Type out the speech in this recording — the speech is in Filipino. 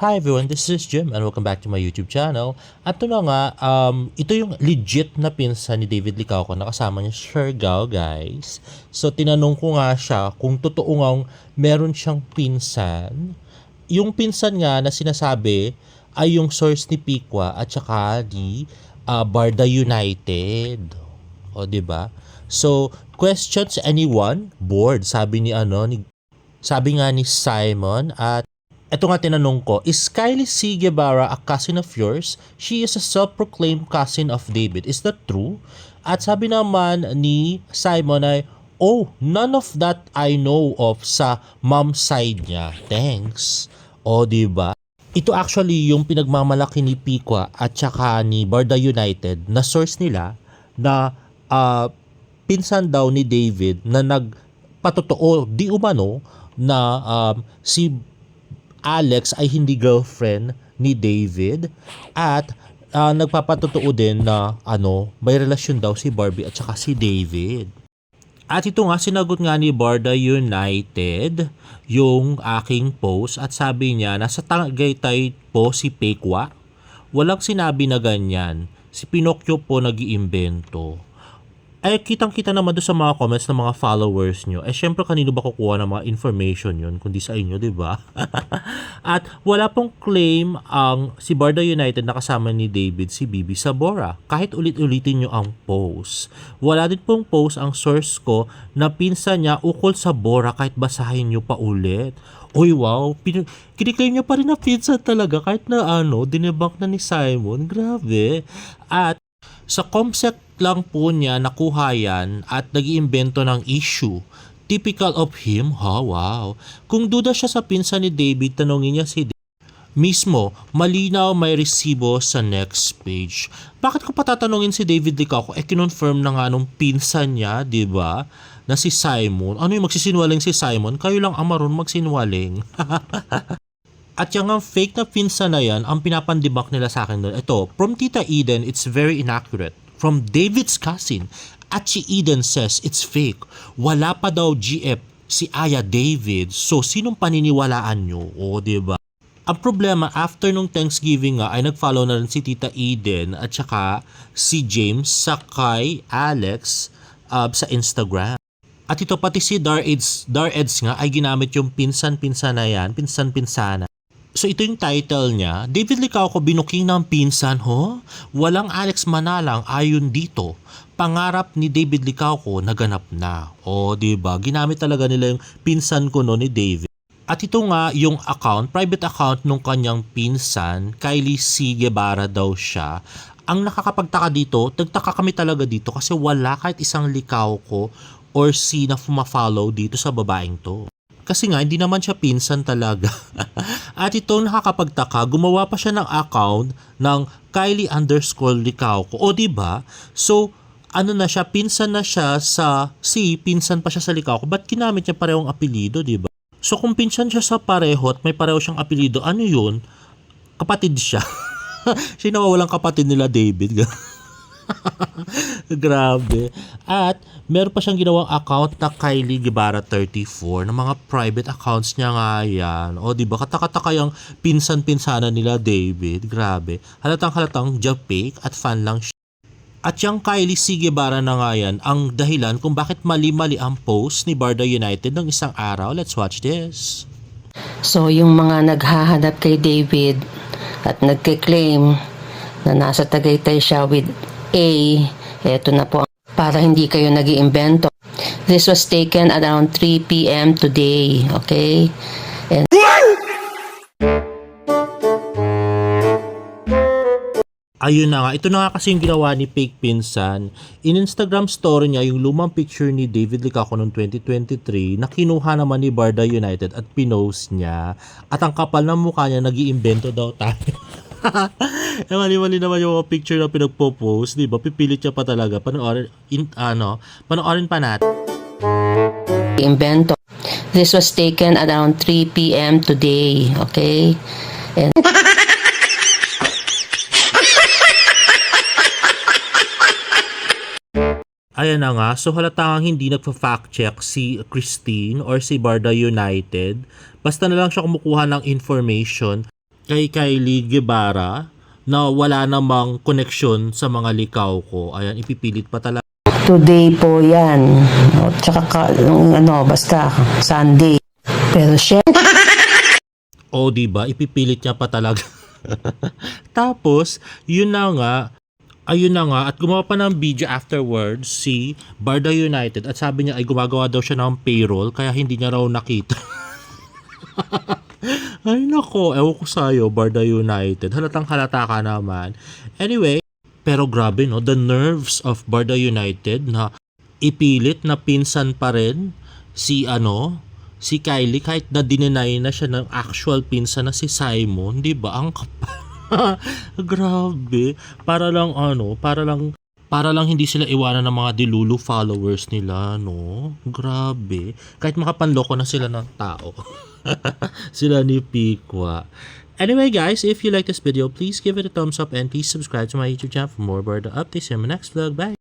Hi everyone, this is Jim and welcome back to my YouTube channel. At ito na nga, um, ito yung legit na pinsan ni David Licauco na kasama niya Siargao guys. So tinanong ko nga siya kung totoo nga meron siyang pinsan. Yung pinsan nga na sinasabi ay yung source ni Pikwa at saka ni ah, Barda United. O, ba? So, questions anyone? Bored, sabi ni ano, ni, sabi nga ni Simon at Ito nga tinanong ko, is Kylie C. Guevara a cousin of yours? She is a self-proclaimed cousin of David. Is that true? At sabi naman ni Simon ay, Oh, none of that I know of sa mom side niya. Thanks. O, di ba? Ito actually yung pinagmamalaki ni Pikwa at saka ni Barda United na source nila na ah, pinsan daw ni David na nagpatotoo di umano na um, si Alex ay hindi girlfriend ni David at ah, nagpapatotoo din na ano, may relasyon daw si Barbie at saka si David. At ito nga, sinagot nga ni Barda United yung aking post at sabi niya, nasa Tagaytay po si Pekwa. Walang sinabi na ganyan. Si Pinocchio po nag-iimbento. Ay, kitang-kita naman doon sa mga comments ng mga followers nyo. Eh, syempre, kanino ba kukuha ng mga information yun, kundi sa inyo, di ba? At wala pong claim ang si Barda United na kasama ni David si Bibi Sabora. Kahit ulit-ulitin nyo ang post. Wala din pong post ang source ko na pinsa niya ukol sa Bora kahit basahin nyo pa ulit. Uy, wow. Pin- kiniklaim niya pa rin na pinsa talaga kahit na ano, dinebunk na ni Simon. Grabe. At sa Comsec lang po niya nakuha yan at nag-iimbento ng issue. Typical of him, ha, wow. Kung duda siya sa pinsan ni David, tanongin niya si David. Mismo, malinaw may resibo sa next page. Bakit ko patatanungin si David Licaco? Eh, kinonfirm na nga nung pinsan niya, di ba? Na si Simon. Ano yung magsisinwaling si Simon? Kayo lang ang marunong magsinwaling. At yung fake na pinsan na yan, ang pinapandibak nila sa akin doon. Ito, from Tita Eden, it's very inaccurate. From David's cousin, at si Eden says it's fake. Wala pa daw GF si Aya David. So, sinong paniniwalaan nyo? O, di ba? Ang problema, after nung Thanksgiving nga, ay nag-follow na rin si Tita Eden at saka si James sa kay Alex uh, sa Instagram. At ito pati si Dar Eds, Dar Eds nga ay ginamit yung pinsan-pinsan na yan, pinsan-pinsana. So ito yung title niya, David Licauco binuking ng pinsan ho? Walang Alex Manalang ayon dito. Pangarap ni David Licauco naganap na. O, di ba? Ginamit talaga nila yung pinsan ko no ni David. At ito nga yung account, private account nung kanyang pinsan, Kylie C. Guevara daw siya. Ang nakakapagtaka dito, nagtaka kami talaga dito kasi wala kahit isang likaw ko or si na fumafollow dito sa babaeng to. Kasi nga, hindi naman siya pinsan talaga. At itong nakakapagtaka, gumawa pa siya ng account ng Kylie underscore Licauco. O, di ba? So, ano na siya, pinsan na siya sa, si, pinsan pa siya sa Licauco. Ba't ginamit niya parehong apelido, di ba? So, kung pinsan siya sa pareho at may pareho siyang apelido, ano yun? Kapatid siya. siya nawawalang kapatid nila David. Grabe. At meron pa siyang ginawang account na Kylie Guevara 34 na mga private accounts niya nga yan. O di ba katakataka yung pinsan-pinsana nila David. Grabe. Halatang halatang fake at fan lang siya. At yung Kylie C. Guevara na nga yan ang dahilan kung bakit mali-mali ang post ni Barda United ng isang araw. Let's watch this. So, yung mga naghahanap kay David at nagke-claim na nasa Tagaytay siya with A, eto na po para hindi kayo nag iimbento This was taken around 3 p.m. today, okay? And Ayun na nga, ito na nga kasi yung ginawa ni Fake Pinsan. In Instagram story niya, yung lumang picture ni David Licaco noong 2023 na kinuha naman ni Barda United at pinost niya. At ang kapal ng mukha niya, nag iimbento daw tayo. eh, mali-mali naman yung mga picture na pinagpo-post, di ba? Pipilit siya pa talaga. Panoorin, in, ano, panoorin pa natin. invento. This was taken around 3 p.m. today, okay? And Ayan na nga, so halatang hindi nagpa-fact check si Christine or si Barda United. Basta na lang siya kumukuha ng information. Kay Kylie Guevara na wala namang koneksyon sa mga likaw ko. Ayan, ipipilit pa talaga Today po yan. O, tsaka ka, yung ano, basta Sunday. Pero siya, O, di ba? Ipipilit niya pa talaga. Tapos, yun na nga, ayun na nga, at gumawa pa ng video afterwards si Barda United at sabi niya ay gumagawa daw siya ng payroll kaya hindi niya raw nakita. ay nako, ewan ko sa'yo, Barda United. Halatang halata ka naman. Anyway, pero grabe no, the nerves of Barda United na ipilit na pinsan pa rin si ano, si Kylie kahit na dininay na siya ng actual pinsan na si Simon, 'di ba? Ang. Grabe. Para lang ano, para lang para lang hindi sila iwanan ng mga dilulu followers nila, no? Grabe. Kahit makapanloko na sila ng tao. sila ni Pikwa. Anyway guys, if you like this video, please give it a thumbs up and please subscribe to my YouTube channel for more bird updates in my next vlog. Bye!